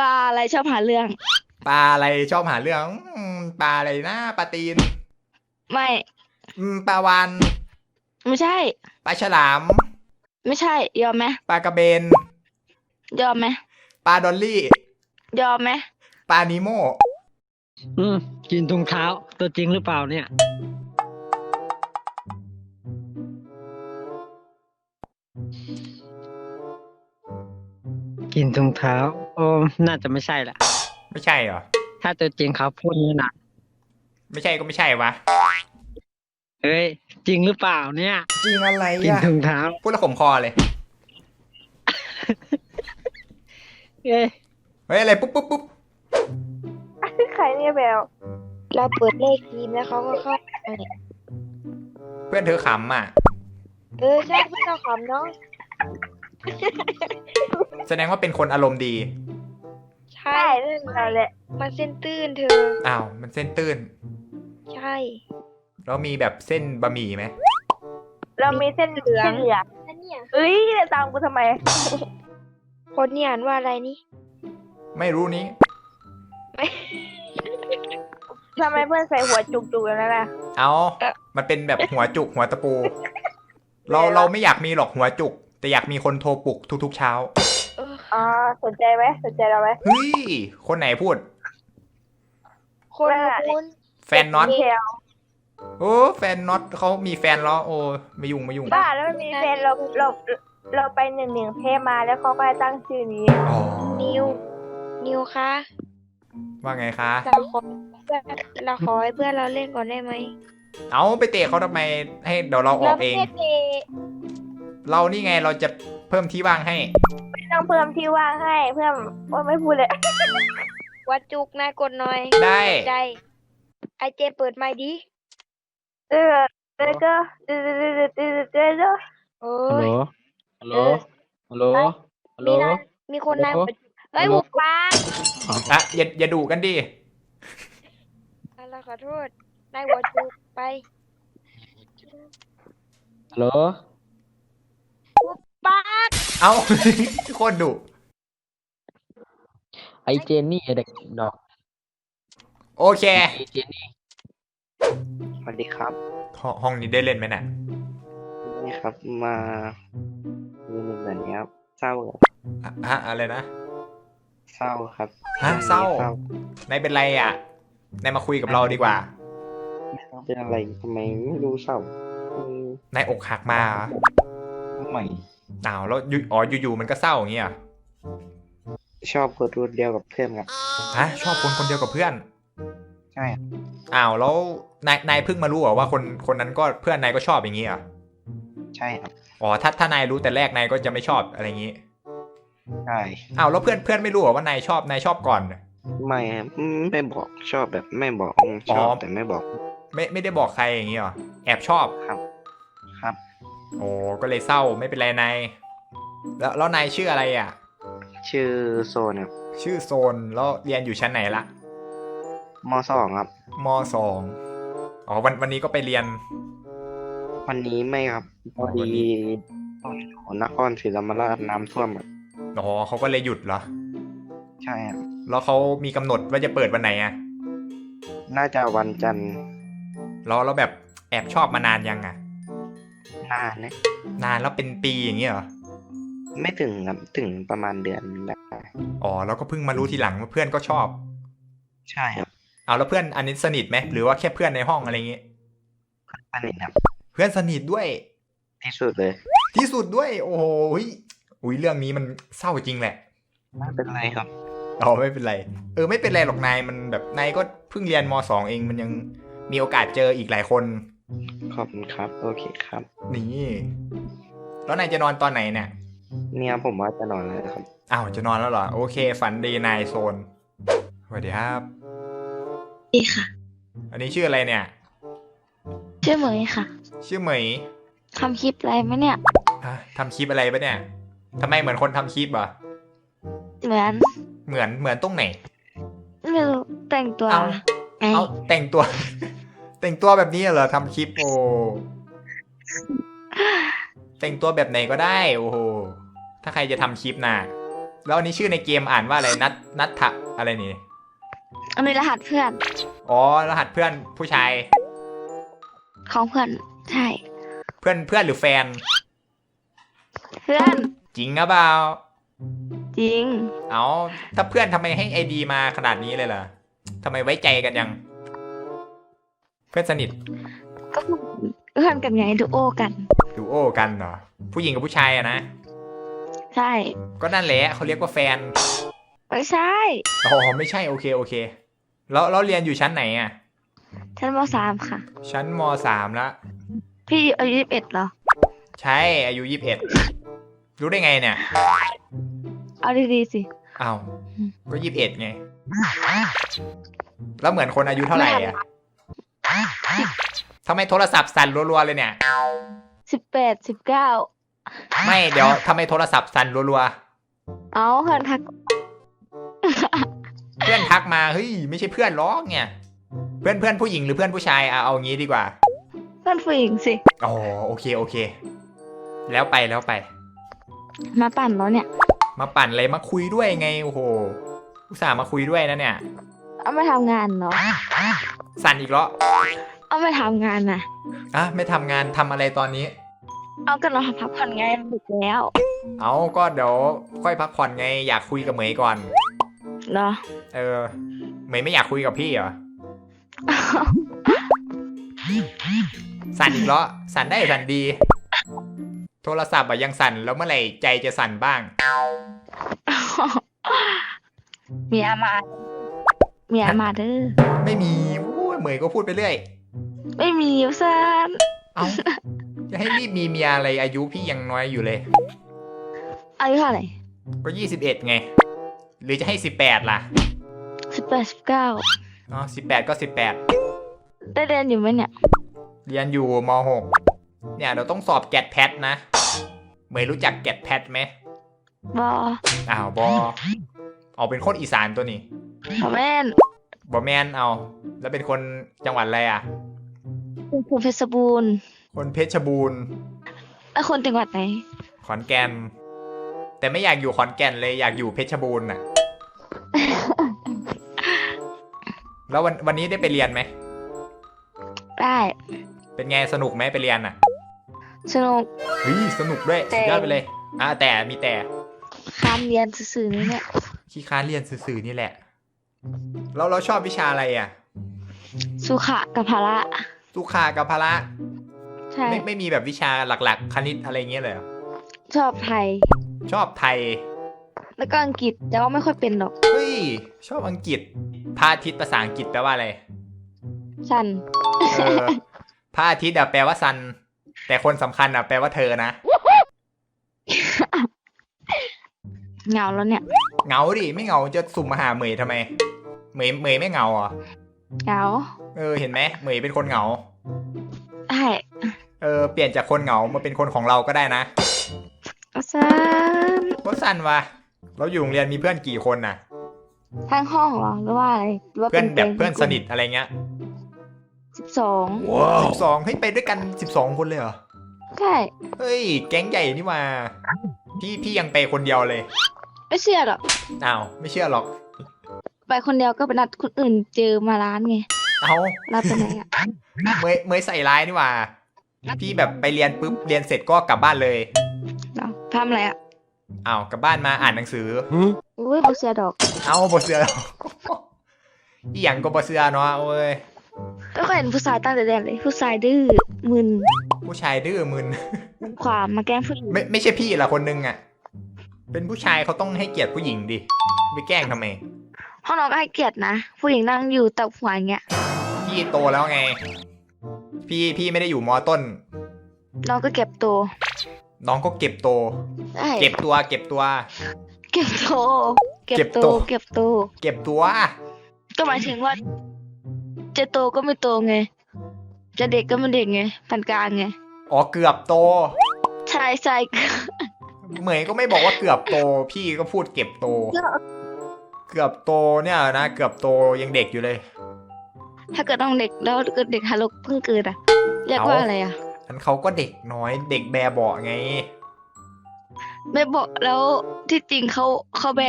ปลาอะไรชอบหาเรื่อง ปลาอะไรชอบหาเรื่องอืมปลาอะไรนะปลาตีนไม่ อืมปลาวานไม่ใช่ ปลาฉลาม ไม่ใช่ ยอมไหมปลากระเบน ยอมไหมปลาดอลลี่ ยอมไหมปลานิโมอืมกินถุงเท้าตัวจริงหรือเปล่าเนี่ย กินถุงเท้าโอ้น่าจะไม่ใช่ละ ไม่ใช่เหรอ ถ้าตัวจริงเขาพูดนี่นะไม่ใช่ก็ไม่ใช่วะเฮ้ย จริงหรือเปล่าเนี่ย จริงอะไรกินอะถุงเท้า พูดแล้วขมคอเลย เอ้ย เฮ้ย อะไรปุ๊บปุ๊บปุ๊บใครเนี่ยแบลเราเปิดเลขทีมแล้วเขาก็เข้าไปเพื่อนเธอขำอะ เออใช่เพื่อนเราขำเนาะแสดงว่าเป็นคนอารมณ์ดี ใช่เรื่องเราแหละ มันเส้นตื้นเธอ อ้าวมันเส้นตื้น ใช่ แล้วมีแบบเส้นบะหมี่ไหมเรามีเส้นเหลืองเอ้ยจะตามกูทำไม คนนี่อ่านว่าอะไรนี่ ไม่รู้นี้ ทำไมเพื่อนใส่หัวจุกๆอย่างนั้นล่ะ เอาเอ๊ะมันเป็นแบบหัวจุกหัวตะปู เราเราไม่อยากมีหรอกหัวจุก แต่อยากมีคนโทรปลุกทุกๆเช้า อ๋อสนใจไหมสนใจเราไหมเฮ้ย คนไหนพูด คนคุณแฟนน็อตมีแถวโอ้แฟนน็อตเขามีแฟนแล้ว โอ้ไม่ยุ่งไม่ยุ่ง บ้าแล้วมันมีแฟนเราเราเราไปหนึ่งหนึ่งเทพมาแล้วเขาก็ให้ตั้งชื่อนี้ อ๋อนิว นิวคะว่าไงคะ เราขอเราขอให้เพื่อนเราเล่นก่อนได้ไหมเอาไปเตะเขาทำไมให้เดี๋ยวเราออกเองไม่ได้เรานี่ไงเราจะเพิ่มที่ว่างให้ไม่ ต้องเพิ่มที่ว่างให้เพิ่มว่าไม่พูดเลย วัดจุกนายกดหน่อยได้ ใจไอเจเปิดไมค์ดิเออเออก็เออเออเออเออเออเออโอ้ฮัลโหล ย ฮัลโหลเออฮัลโหล ฮัลโหล มีนายมีคนนายฮัลโหลเฮ้ยฮัลโหล หุบปากอะอย่าอย่าดุกันดิอะเราขอโทษนายหัวจุกไปฮัลโหล ปาก เอา โคตรดุไอเจนนี่เด็กดอกโอเค ไอเจนนี่สวัสดีครับห้องห้องนี้ได้เล่นไหมน่ะ นี่ครับมาดูหนึ่งแบบนี้ครับเศร้าเหรออะฮะอะไรนะ เศร้าครับฮะเศร้าเศร้า นายเป็นไรอะ นายมาคุยกับเราดีกว่า ไม่รู้เป็นอะไรทำไมไม่รู้เศร้าอืมนายอกหักมาเหรอ ใหม่ อ้าวแล้วอยู่อ๋ออยู่ๆมันก็เศร้าอย่างเงี้ยเหรอชอบคนรุ่นเดียวกับเพื่อนครับฮะชอบคนคนเดียวกับเพื่อน ใช่ครับอ้าวแล้วนายนายเพิ่งมารู้เหรอว่าคนคนนั้นก็เพื่อนนายก็ชอบอย่างงี้เหรอใช่ครับอ๋อถ้าถ้านายรู้แต่แรกนายก็จะไม่ชอบอะไรอย่างงี้ใช่อ้าวแล้วเพื่อนเพื่อนไม่รู้เหรอว่านายชอบนายชอบก่อนไม่ครับอืมไม่บอกชอบแบบไม่บอกอืมอ๋ชออบแต่ไม่บอก ไม่ไม่ได้บอกใครอย่างงี้เหรอแอบชอบครับครับ โอ้ก็เลยเศร้าไม่เป็นไรนายแล้วแล้วนายชื่ออะไรอะ ชื่อโซนครับชื่อโซนแล้วเรียนอยู่ชั้นไหนละมสองครับ มสองอ๋อวันวันนี้ก็ไปเรียน วันนี้ไม่ครับพอวันดีนี้ของนครศรีธรรมราชน้ำท่วมครับอ๋อเขาก็เลยหยุดเหรอ ใช่ครับแล้วเขามีกำหนดว่าจะเปิดวันไหนอะ น่าจะวันจันทร์แล้วเราแบบแอบชอบมานานยังอะห น้านะนานแล้วเป็นปีอย่างเงี้ยเหรอ ไม่ถึงครับถึงประมาณเดือนได้อ๋อแล้วก็เพิ่งมารู้ทีหลังว่าเพื่อนก็ชอบ ใช่ครับ เอาแล้วเพื่อนอันนี้สนิทไหมหรือว่าแค่เพื่อนในห้องอะไรอย่างงี้อันนี้ครับ เพื่อนสนิทด้วย ที่สุดเลย ที่สุดด้วย โอ้โหยอุ้ยเรื่องนี้มันเศร้าจริงแหละไม่เป็นไรครับอ๋อไม่เป็นไร เออไม่เป็นไรหรอกนายมันแบบนายก็เพิ่งเรียนมสองเองมันยังมีโอกาสเจออีกหลายคน ขอบคุณครับ โอเคครับ นี่ แล้วนายจะนอนตอนไหนเนี่ย เนี่ยผมว่าจะนอนแล้วครับ อ้าวจะนอนแล้วเหรอ โอเค ฝันดีนายโซน สวัสดีครับ ดีค่ะ อันนี้ชื่ออะไรเนี่ย ชื่อเหมยค่ะ ชื่อเหมยทำคลิปอะไรไหมเนี่ยฮะทำคลิปอะไรปะเนี่ยทำไมเหมือนคนทำคลิปอะเหมือน เหมือน เหมือนตรงไหน ไม่รู้แต่งตัว เอาไงเอาแต่งตัว แต่งตัวแบบนี้เหรอทำคลิปโอ้แต่งตัวแบบไหนก็ได้โอ้โหถ้าใครจะทำคลิปนะแล้วอันนี้ชื่อในเกมอ่านว่าอะไรนัทนัททะอะไรนี่อันนี้รหัสเพื่อน อ๋อ รหัสเพื่อนผู้ชาย ของเพื่อนใช่ เพื่อนเพื่อนหรือแฟน เพื่อน จริงหรือเปล่าจริง เอาถ้าเพื่อนทำไมให้ไอดีมาขนาดนี้เลยล่ะทำไมไว้ใจกันยัง เพื่อนสนิทก็เพื่อนกันไงดูโอกันดูโอกันเหรอผู้หญิงกับผู้ชายอะนะใช่ ก็นั่นแหละเขาเรียกว่าแฟนไม่ใช่อ๋อไม่ใช่โอเคโอเค แล้วเราเรียนอยู่ชั้นไหนอะ ชั้นมสามค่ะ ชั้นมสามละพี่อายุยี่สิบเอ็ดเหรอ ใช่อายุยี่สิบเอ็ดรู้ได้ไงเนี่ย เอาดีๆสิอ้าวก็ยี่สิบเอ็ดไง แล้วเหมือนคนอายุเท่าไหร่อะ ทำไมโทรศัพท์สั่นรัวๆเลยเนี่ย สิบแปดสิบเก้าไม่เดี๋ยวทำไมโทรศัพท์สั่นรัวเอาเพื่อนทักๆ เพื่อนทักมาเฮ้ยไม่ใช่เพื่อนหรอกเนี่ย เพื่อนเพื่อนผู้หญิงหรือเพื่อนผู้ชายอะเอางี้ดีกว่า เพื่อนผู้หญิงสิ อ๋อโอเคโอเค แล้วไปแล้วไป มาปั่นแล้วเนี่ย มาปั่นอะไรมาคุยด้วยไงโอ้โหอุตส่าห์มาคุยด้วยนะเนี่ย เอาไม่ทำงานเหรอ สั่นอีกแล้วเอาไม่ทำงานนะอะไม่ทำงานทำอะไรตอนนี้ เอากันเราพักผ่อนไงดึกแล้ว เอาก็เดี๋ยวค่อยพักผ่อนไงอยากคุยกับเหมยก่อนเหรอ เออเหมยไม่อยากคุยกับพี่เหรอ สั่นอีกแล้วสั่นได้สั่นดี โทรศัพท์อะยังสั่นแล้วเมื่อไหร่ใจจะสั่นบ้าง เมียมา เมียมาเด้อไม่มีโอ้ย เหมยก็พูดไปเรื่อย ไม่มีอยู่ซันเอาจะให้รีบมีเมียอะไรอายุพี่ยังน้อยอยู่เลย อายุเท่าไหร่ก็ยี่สิบเอ็ดไง หรือจะให้สิบแปดล่ะสิบแปดสิบเก้าอ๋อสิบแปดก็สิบแปดได้เรียนอยู่ไหมเนี่ย เรียนอยู่มหกเนี่ยเราต้องสอบแกดแพทนะ เหมยรู้จักแกดแพทไหมบออ้าวบอเอาเป็นคนอีสานตัวนี้ขอแม่นบอแมนเอา แล้วเป็นคนจังหวัดอะไรอะเป็นคนเพชรบูรณ์ คนเพชรบูรณ์แล้วคนจังหวัดไหน ขอนแก่น แต่ไม่อยากอยู่ขอนแก่นเลยอยากอยู่เพชรบูรณ์น่ะ แล้ววันวันนี้ได้ไปเรียนไหม ได้ เป็นไงสนุกไหมไปเรียนอะ สนุก เฮ้ยสนุกด้วยแต่สุดยอดไปเลย อะแต่มีแต่การเรียนสื่อๆนี่เนี่ยขี้ค้านเรียนสื่อๆนี่แหละ แล้วเราชอบวิชาอะไรอะ สุขะกับภาระสุขากับพละใช่ไม่ไม่มีแบบวิชาหลักๆ คณิตอะไรเงี้ยเลยเหรอชอบไทย ชอบไทย แล้วก็อังกฤษแต่ว่าไม่ค่อยเป็นหรอก เฮ้ย ชอบอังกฤษพระอาทิตย์ภาษาอังกฤษแปลว่าอะไรสันเออพระอาทิตย์อะแปลว่าซัน แต่คนสำคัญอะแปลว่าเธอนะ เหงาแล้วเนี่ยเหงาดิ ไม่เหงาจะสุ่มมาหาเหมยทำไม เหมยเหมยไม่เหงาเหรอะเหงา เออเห็นไหมเหมยเป็นคนเหงาใช่เออเปลี่ยนจากคนเหงามาเป็นคนของเราก็ได้นะสันเพราะซันวะเราอยู่โรงเรียนมีเพื่อนกี่คนน่ะ ทั้งห้องเหรอหรือว่าอะไรหรือว่าเพื่อนแบบก๊งเพื่อนสนิทอะไรเงี้ยสิบสองสิบสองเฮ้ยไปด้วยกันสิบสองคนเลยเหรอใช่เฮ้ย แก๊งใหญ่นี่มาพี่พี่ยังไปคนเดียวเลย ไม่เชื่อหรอกอ้าวไม่เชื่อหรอก ไปคนเดียวก็ไปนัดคนอื่นเจอมาร้านไง เอานัดไปไหนอะเมยเมยใส่ร้ายนี่หว่า พี่แบบไปเรียนปุ๊บเรียนเสร็จก็กลับบ้านเลยเนาะทำอะไรอะอ้าวกลับบ้านมาอ่านหนังสืออุ้ยบ่เชื่อดอก เอาบทเสืออีหยังก็บทเสือเนาะเว้ยก็เคยเห็นผู้ชายตั้งแต่แรกเลย ผู้ชายดื้อมึน ผู้ชายดื้อมึนความมาแกล้งผู้หญิงไม่ไม่ใช่พี่ละคนนึงอะ เป็นผู้ชายเขาต้องให้เกียรติผู้หญิงดิไปแกล้งทำไม ห้องน้องก็ให้เกียรตินะผู้หญิงนั่งอยู่ตักหัวอย่างเงี้ยพี่โตแล้วไง พี่พี่ไม่ได้อยู่มอต้น น้องก็เก็บตัวน้องก็เก็บโตใช่เก็บตัวเก็บตัว เก็บตัวเก็บเก็บตัตัววเก็บตัวเก็บตัว ก็หมายถึงว่า จะโตก็ไม่โตไง จะเด็กก็ไม่เด็กไงปานกลางไงอ๋อเกือบโตใช่ใช่เหมยก็ไม่บอกว่าเกือบโต พี่ก็พูดเก็บโต เกือบโตเนี่ยนะ เกือบโตยังเด็กอยู่เลย ถ้าเกิดต้องเด็กแล้วเกิดเด็กทารกเพิ่งเกิดอะเรียกว่าอะไรอะอันเขาก็เด็กน้อยเด็กแบเบาะไงไม่บอกแล้วที่จริงเขาเขาแบ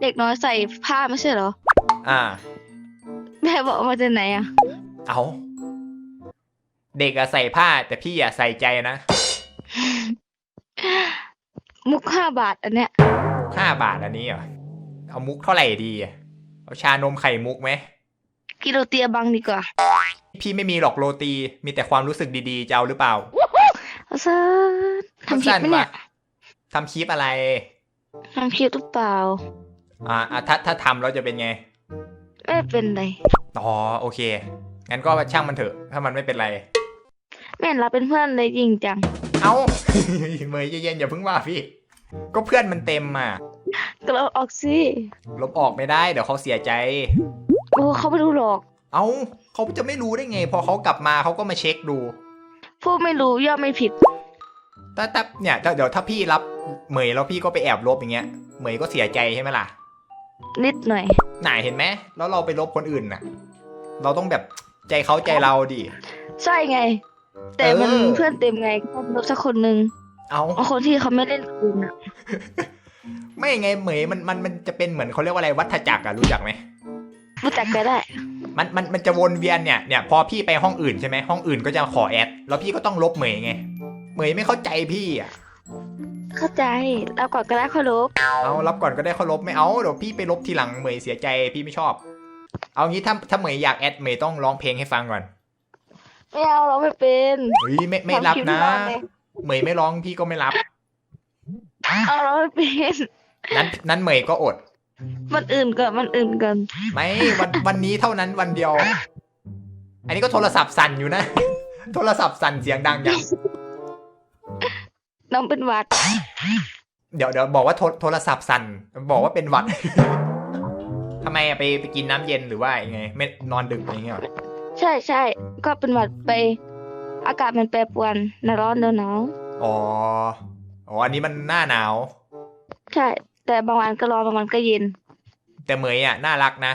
เด็กน้อยใส่ผ้าไม่ใช่เหรอ อ่าแม่บอกมาจากไหนอะเอาเด็กอะใส่ผ้า แต่พี่อะใส่ใจนะ มุกห้าบาทอันเนี้ยห้าบาทอันนี้เหรอ เอามุกเท่าไหร่ดีอะเอาชานมไข่มุกไหมกิโลเตียบังดีกว่า พี่ไม่มีหรอกโรตี มีแต่ความรู้สึกดีๆจะเอาหรือเปล่าเอาซะทำคลิปไหมเนี่ยทำคลิปอะไรทำคลิปหรือเปล่า อ่าอะถ้าถ้าทำแล้วจะเป็นไง ไม่เป็นไร อ๋อโอเค งั้นก็ช่างมันเถอะ ถ้ามันไม่เป็นไรไม่เห็นเราเป็นเพื่อนเลยจริงจัง เอ้าเมย์เย็นๆอย่าเพิ่งว่าพี่ ก็เพื่อนมันเต็มอะ ก็เราออกสิลบออกไม่ได้เดี๋ยวเขาเสียใจ โอ้เขาไม่รู้หรอก เอ้าเขาจะไม่รู้ได้ไง พอเขากลับมาเขาก็มาเช็คดูพูดไม่รู้ย่อมไม่ผิดถ้าถ้าเนี่ยถ้าเดี๋ยวถ้าพี่รับเหมยแล้วพี่ก็ไปแอบลบอย่างเงี้ยเหมยก็เสียใจใช่ไหมล่ะนิดหน่อยไหนเห็นไหมแล้วเราไปลบคนอื่นน่ะ เราต้องแบบใจเขาใจเราดิใช่ไง แต่มันเออเพื่อนเต็มไงก็ลบสักคนหนึ่งเอาเอาคนที่เขาไม่เล่นเกมน่ะ ไม่ไงเหมยมันมันมันจะเป็นเหมือนเขาเรียกว่าอะไรวัฏจักรอะรู้จักไหมรู้จักก็ได้มันมันมันจะวนเวียนเนี่ยเนี่ยพอพี่ไปห้องอื่นใช่ไหมห้องอื่นก็จะขอแอด แล้วพี่ก็ต้องลบเหมยไงเหมยไม่เข้าใจพี่อะเข้าใจแล้วก่อนก็ได้เขาลบเอารับก่อนก็ได้เขาลบไม่เอาเดี๋ยวพี่ไปลบทีหลังเหมยเสียใจพี่ไม่ชอบ เอางี้ถ้าถ้าเหมยอยากแอดเหมยต้องร้องเพลงให้ฟังก่อนไม่เอาเราไม่เป็นเฮ้ยไม่ไม่รับทำคลิปนะให้เราเลยเหมยไม่ร้องพี่ก็ไม่รับ เอาเราไม่เป็น นั้นนั้นเหมยก็อดมันอื่นก่อนมันอื่นก่อนไม่วันวันนี้เท่านั้นวันเดียว อันนี้ก็โทรศัพท์สั่นอยู่นะ โทรศัพท์สั่นเสียงดังอย่างน้องเป็นหวัด เดี๋ยวเดี๋ยวบอกว่าโทรโทรศัพท์สั่นบอกว่าเป็นหวัดทำไมอะไปไปกินน้ำเย็นหรือว่ายังไง ไม่นอนดึกอะไรเงี้ยหรอใช่ใช่ก็เป็นหวัดไป อากาศมันแปรปรวนหนาร้อนเดินหนาวอ๋ออ๋ออันนี้มันหน้าหนาว ใช่ แต่บางวันก็ร้อนบางวันก็เย็น แต่เหมยอะน่ารักนะ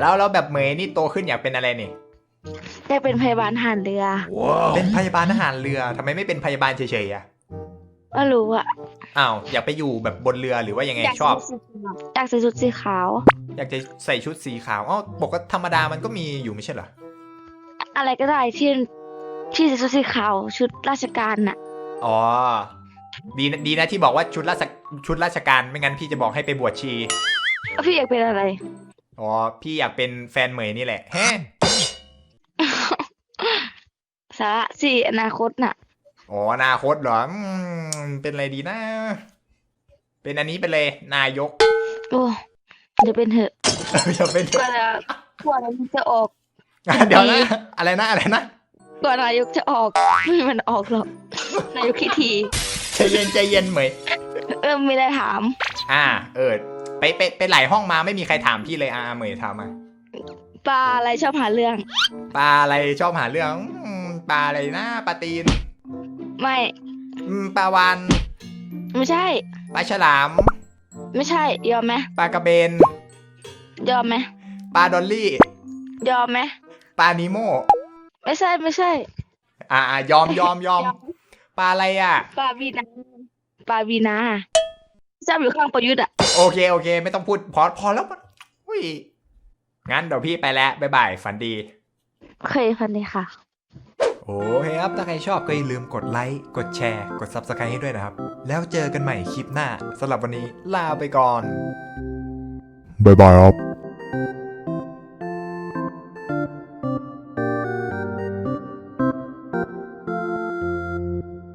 แล้วแล้วแบบเหมยนี่โตขึ้นอยากเป็นอะไรนี่ได้เป็นพยาบาลทหารเรือ เป็นพยาบาลทหารเรือทำไมไม่เป็นพยาบาลเฉยๆอะไม่รู้อะอ้าวอยากไปอยู่แบบบนเรือหรือว่ายังไงอยากชอบใส่ชุดสีอยากใส่ชุดสีขาว อยากจะใส่ชุดสีขาวอ๋อปกติธรรมดามันก็มีอยู่ไม่ใช่เหรอ อะไรก็ได้ที่ที่ใส่ชุดสีขาวชุดราชการน่ะ อ๋อ ดีนะดีนะที่บอกว่าชุดราชชุดราชการไม่งั้นพี่จะบอกให้ไปบวชชีพี่อยากเป็นอะไร อ๋อ พี่อยากเป็นแฟนเหมยนี่แหละแฮะสาระสิอนาคตน่ะ อ๋ออนาคตเหรออืมเป็นอะไรดีนะ เป็นอันนี้ไปเลยนายก โอ้เดี๋ยวเป็นเถอะอยากเป็นกว่าจะกว่ามันจะออก เดี๋ยวนะอะไรนะอะไรนะ กว่านายกจะออกไม่มีมันออกหรอกนายกคิดที ใจเย็นใจเย็นเหมยเออมีอะไรถาม อ่า เออ ไปไปไปหลายห้องมาไม่มีใครถามพี่เลยอ่าเหมยถามมาปลาอะไรชอบหาเรื่อง ปลาอะไรชอบหาเรื่องอืมปลาอะไรนะปลาตีนไม่อืมปลาวานไม่ใช่ ปลาฉลาม ไม่ใช่ ยอมไหมปลากระเบน ยอมไหมปลาดอลลี่ ยอมไหมปลานิโมไม่ใช่ไม่ใช่ อ่าอ่ายอมยอมยอม ปลาอะไรอะปลาวีนาปลาวีนาชอบอยู่ข้างประยุทธ์อะ โอเคโอเค ไม่ต้องพูดพอพอแล้วอุ้ยงั้นเดี๋ยวพี่ไปแล้วบ๊ายบายฝันดี เคยพันเลยค่ะ โอเคครับ ถ้าใครชอบก็อย่าลืมกดไลค์ กดแชร์ กด Subscribe ให้ด้วยนะครับ แล้วเจอกันใหม่คลิปหน้าสำหรับวันนี้ลาไปก่อน บ๊ายบายครับ